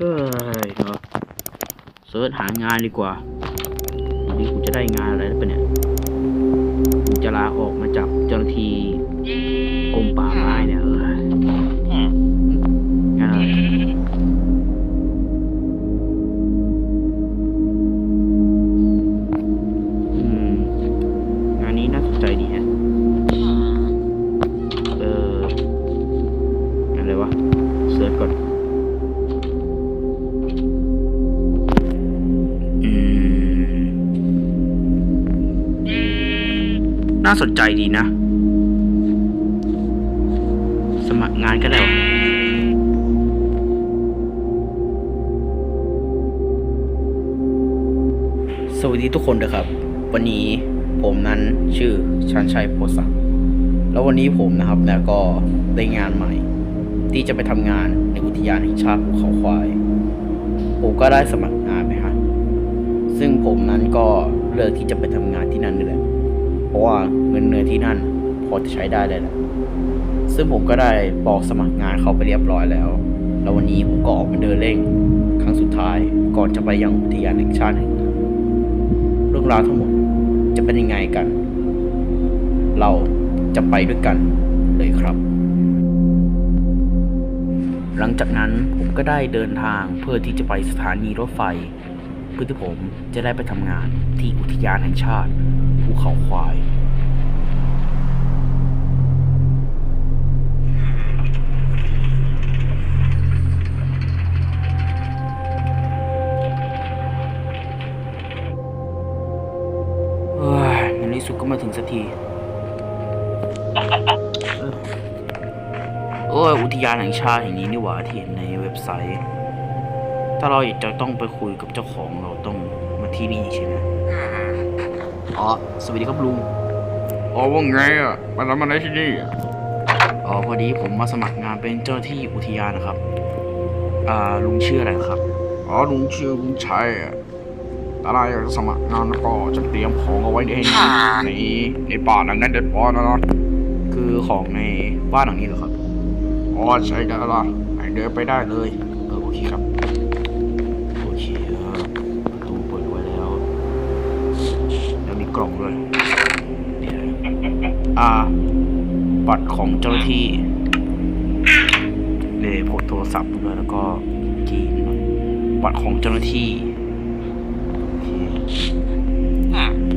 เฮ้ยเนาะเสิร์ชหางานดีกว่าวันนี้กูจะได้งานอะไรแล้วปะเนี่ยกูจะลาออกมาจากเจ้าหน้าที่กรมป่าไม้เนี่ยเอองานอะไรอืมงานนี้น่าสนใจดีแฮะเอออะไรวะเสิร์ชก่อน น่าสนใจดีนะ สมัครงานก็ได้วสวัสดีทุกคนนะครับ วันนี้ผมนั้นชื่อชันชัยโพสักแล้ววันนี้ผมนะครับแล้วก็ได้งานใหม่ ที่จะไปทำงานในอุทยานแห่งชาติภูเขาควาย ผมก็ได้สมัครงานไปฮะซึ่งผมนั้นก็เลือกที่จะไปทำงานที่นั่นนี่แหละ เพราะว่าเงินเดือนที่นั่นพอจะใช้ได้เลยแหละซึ่งผมก็ได้บอกสมัครงานเขาไปเรียบร้อยแล้ว แล้ววันนี้ผมก็ออกมาเดินเล่นครั้งสุดท้ายก่อนจะไปยังอุทยานแห่งชาติแห่งนั้นเรื่องราวทั้งหมดจะเป็นยังไงกัน เราจะไปด้วยกันเลยครับ หลังจากนั้นผมก็ได้เดินทางเพื่อที่จะไปสถานีรถไฟ เพื่อที่ผมจะได้ไปทำงานที่อุทยานแห่งชาติ ภูเขาควาย เฮ้ยในที่สุดก็มาถึงสักที โอ้ยอุทยานแห่งชาติแห่งนี้นี่หว่าที่เห็นในเว็บไซต์ ถ้าเราอยากจะต้องไปคุยกับเจ้าของเราต้องมาที่นี่ใช่ไหม อ๋อ สวัสดีครับลุง อ๋อว่าไงอะมาทำอะไรที่นี่อะอ๋อ พอดีผมมาสมัครงานเป็นเจ้าหน้าที่อุทยานนะครับ อ่า ลุงชื่ออะไรครับ อ๋อลุงชื่อลุงชัยอะถ้าเราอยากจะสมัครงานแล้วก็จะเตรียมของเอาไว้ในในในป่าหลังนั้นเด็ดพอนะเนาะคือของในบ้านหลังนี้เหรอครับ อ๋อใช่แล้วล่ะให้เดินไปได้เลย เออโอเคครับ กล่องด้วยเดี๋ยวอ่าบัตรของเจ้าหน้าที่เลยโพสโทรศัพท์ด้วยแล้วก็กีนบัตรของเจ้าหน้าที่โอเค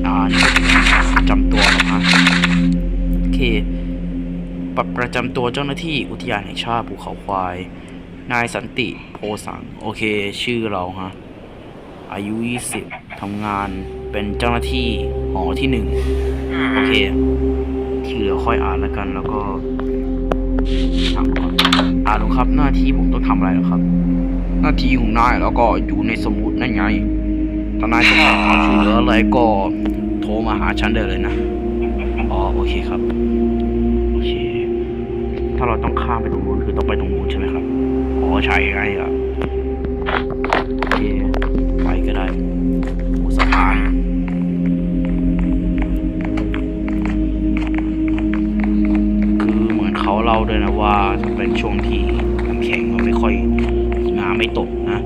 อ่านี่ก็เป็นประจำตัวนะฮะโอเคบัตรประจำตัวเจ้าหน้าที่อุทยานแห่งชาติภูเขาควาย นายสันติโพสัง โอเค ชื่อเราฮะ อายุ 20ทำงาน เป็นเจ้าหน้าที่หอที่หนึ่งโอเค ที่เหลือค่อยอ่านแล้วกัน แล้วก็ทำก่อนอ่านลงครับ หน้าที่ผมต้องทำอะไรเหรอครับ หน้าที่ของนายแล้วก็อยู่ในสมุดนั่นไงถ้านายต้องการความช่วยเหลืออะไรก็โทรมาหาฉันได้เลยนะอ๋อโอเคครับโอเค ถ้าเราต้องข้ามไปตรงนู้นคือต้องไปตรงนู้นใช่ไหมครับอ๋อใช่ไงอะ ด้วยนะว่าเป็นช่วงที่น้ำแข็งมันไม่ค่อยน้ำไม่ตกนะ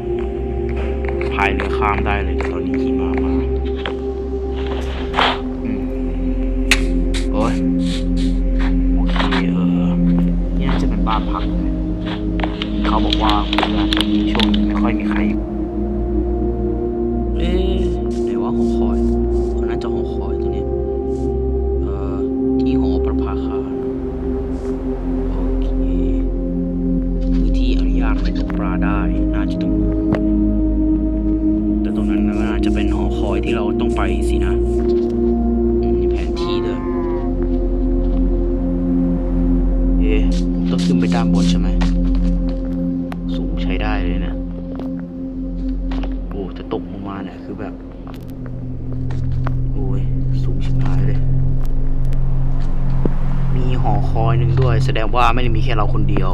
พายเรือข้ามได้เลยตอนนี้หิมะมาอืมโอ้ยโอเคเออนี่น่าจะเป็นบ้านพักเขาบอกว่าเรือที่ช่วงนี้ไม่ค่อยมีใครอยู่ อคอยหนึ่งด้วย แสดงว่าไม่ได้มีแค่เราคนเดียว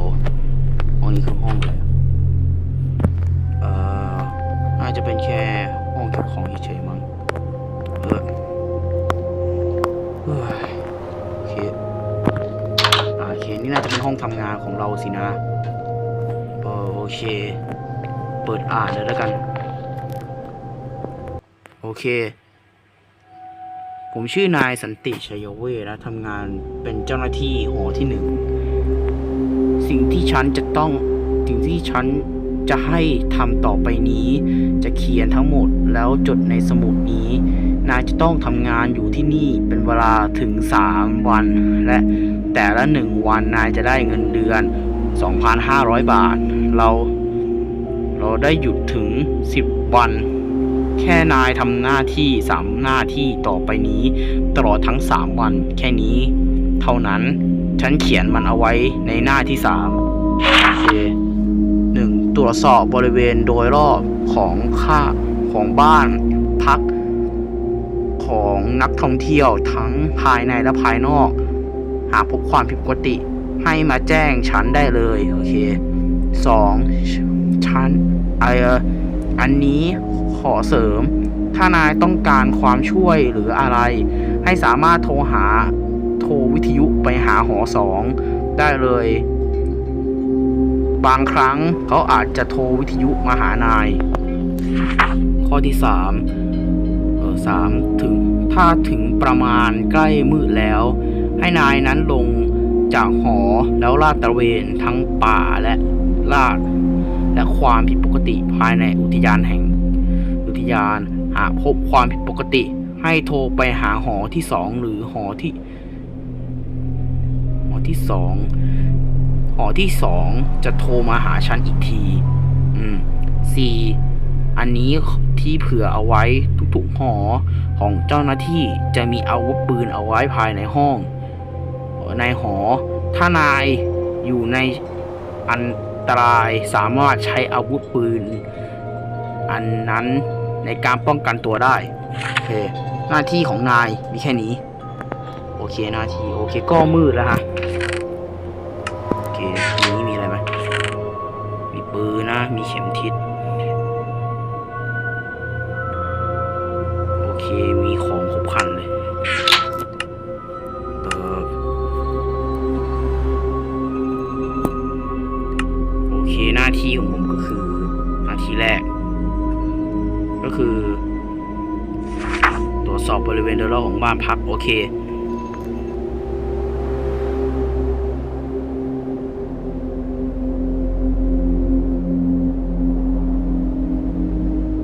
ห้องนี้คือห้องเลยเอ่อน่าจะเป็นแค่ห้องเก็บของเฉยๆมั้งเออเฮ้ยโอเคอ่าโอเค นี่น่าจะเป็นห้องทำงานของเราสินะเออโอเค เปิดอ่านเลยแล้วกัน โอเค ผมชื่อนายสันติชัยเวทนะทำงานเป็นเจ้าหน้าที่หอที่หนึ่ง สิ่งที่ฉันจะต้อง สิ่งที่ฉันจะให้ทำต่อไปนี้ จะเขียนทั้งหมดแล้วจดในสมุดนี้ นายจะต้องทำงานอยู่ที่นี่เป็นเวลาถึง 3 วัน และแต่ละหนึ่งวันนายจะได้เงินเดือน 2,500 บาท เรา เราได้หยุดถึง 10 วัน แค่นายทำหน้าที่สามหน้าที่ต่อไปนี้ ตลอดทั้ง3วันแค่นี้ เท่านั้น ฉันเขียนมันเอาไว้ในหน้าที่3โอเคหนึ่งตรวจสอบบริเวณโดยรอบของค่าของบ้านพักของนักท่องเที่ยวทั้งภายในและภายนอก หากพบความผิดปกติให้มาแจ้งฉันได้เลย โอเคสองฉันไอเอ่ออันนี้ ขอเสริม ถ้านายต้องการความช่วยหรืออะไร ให้สามารถโทรหาโทรวิทยุไปหาหอสองได้เลย บางครั้งเขาอาจจะโทรวิทยุมาหานาย ข้อที่สามเออสามถึงถ้าถึงประมาณใกล้มืดแล้ว ให้นายนั้นลงจากหอแล้วลาดตระเวนทั้งป่าและลาดและความผิดปกติภายในอุทยานแห่ง อุทยาน หากพบความผิดปกติ ให้โทรไปหาหอที่สองหรือหอที่หอที่สองหอที่สองจะโทรมาหาฉันอีกที อืมสี่อันนี้ที่เผื่อเอาไว้ทุกๆหอของเจ้าหน้าที่จะมีอาวุธปืนเอาไว้ภายในห้องในหอ ถ้านายอยู่ในอันตรายสามารถใช้อาวุธปืน อันนั้น ในการป้องกันตัวได้โอเคหน้าที่ของนายมีแค่นี้ โอเคหน้าที่โอเคก็มืดแล้วฮะโอเคนี้มีอะไรไหมมีปืนนะ มีเข็มทิศโอเคมีของครบครันเลย ตรวจสอบบริเวณโดยรอบของบ้านพักโอเค